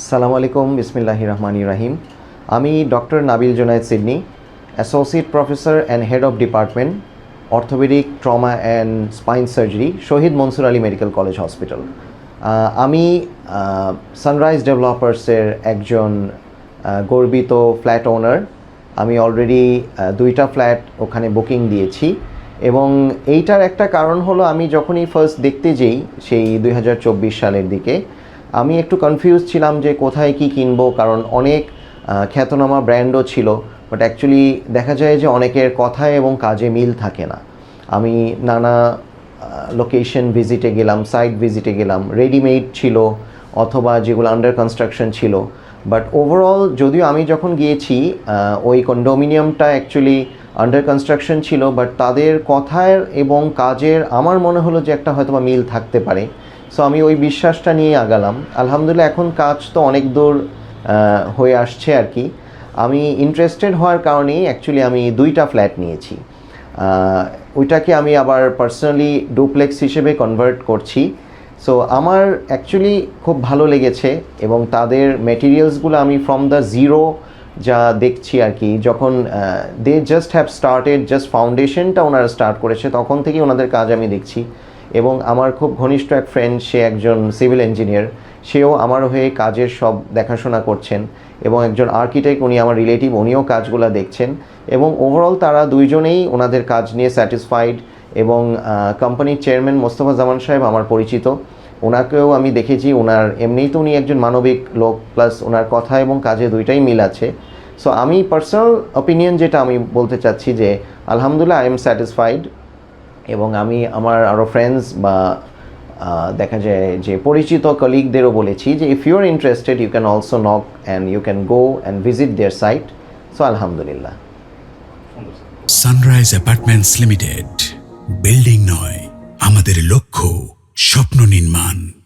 আসসালামু আলাইকুম বিসমিল্লাহ রহমান রাহিম। আমি doctor Nabil Zonayed Sydney, associate professor and head of department, orthopaedic trauma and spine surgery, Shahid Mansur Ali medical college hospital. আমি সানরাইজ ডেভেলপার্সের একজন গর্বিত ফ্ল্যাট ওনার। আমি অলরেডি দুইটা ফ্ল্যাট ওখানে বুকিং দিয়েছি এবং এইটার একটা কারণ হলো আমি যখনই ফার্স্ট দেখতে যেই, সেই দু হাজার চব্বিশ সালের দিকে আমি একটু কনফিউজ ছিলাম যে কোথায় কি কিনবো, কারণ অনেক খ্যাতনামা ব্র্যান্ডও ছিল বাট অ্যাকচুয়ালি দেখা যায় যে অনেকের কথায় এবং কাজে মিল থাকে না। আমি নানা লোকেশন ভিজিটে গেলাম সাইট ভিজিটে গেলাম রেডিমেড ছিল, অথবা যেগুলো আন্ডার কনস্ট্রাকশন ছিল। বাট ওভারঅল যদিও আমি যখন গিয়েছি ওই কন্ডোমিনিয়ামটা অ্যাকচুয়ালি আন্ডার কনস্ট্রাকশন ছিল বাট তাদের কথার এবং কাজের, আমার মনে হলো যে একটা হয়তো মিল থাকতে পারে। সো আমি ওই বিশ্বাসটা নিয়ে আগালাম। আলহামদুলিল্লাহ, এখন কাজ তো অনেক দূর হয়ে আসছে আর কি। আমি ইন্টারেস্টেড হওয়ার কারণেই অ্যাকচুয়ালি আমি দুইটা ফ্ল্যাট নিয়েছি। ওইটাকে আমি আবার পার্সোনালি ডুপ্লেক্স হিসেবে কনভার্ট করছি। সো আমার অ্যাকচুয়ালি খুব ভালো লেগেছে এবং তাদের মেটেরিয়ালসগুলো আমি ফ্রম দ্য জিরো যা দেখছি আর কি, যখন they just have started just ফাউন্ডেশনটা ওনারা স্টার্ট করেছে, তখন থেকেই ওনাদের কাজ আমি দেখছি। এবং আমার খুব ঘনিষ্ঠ এক ফ্রেন্ড সে একজন সিভিল ইঞ্জিনিয়ার সেও আমার হয়ে কাজের সব দেখাশোনা করছেন এবং একজন আর্কিটেক্ট উনি আমার রিলেটিভ উনিও কাজগুলো দেখছেন এবং ওভারঅল তারা দুইজনেই ওনাদের কাজ নিয়ে স্যাটিসফাইড এবং কোম্পানির চেয়ারম্যান মোস্তফা জামান সাহেব আমার পরিচিত। ওনাকেও আমি দেখেছি ওনার এমনিই তো উনি একজন মানবিক লোক প্লাস ওনার কথা এবং কাজে দুইটাই মিল আছে। সো আমি পার্সোনাল অপিনিয়ন যেটা আমি বলতে চাচ্ছি যে, আলহামদুলিল্লাহ আই এম স্যাটিসফাইড এবং আমি আমার আরও ফ্রেন্ডস বা দেখা যায় যে পরিচিত কলিগদেরও বলেছি যে if you are interested you can also knock and you can go and visit their site so আলহামদুলিল্লাহ সানরাইজ অ্যাপার্টমেন্টস লিমিটেড বিল্ডিং নয়, আমাদের লক্ষ্য, স্বপ্ন নির্মাণ।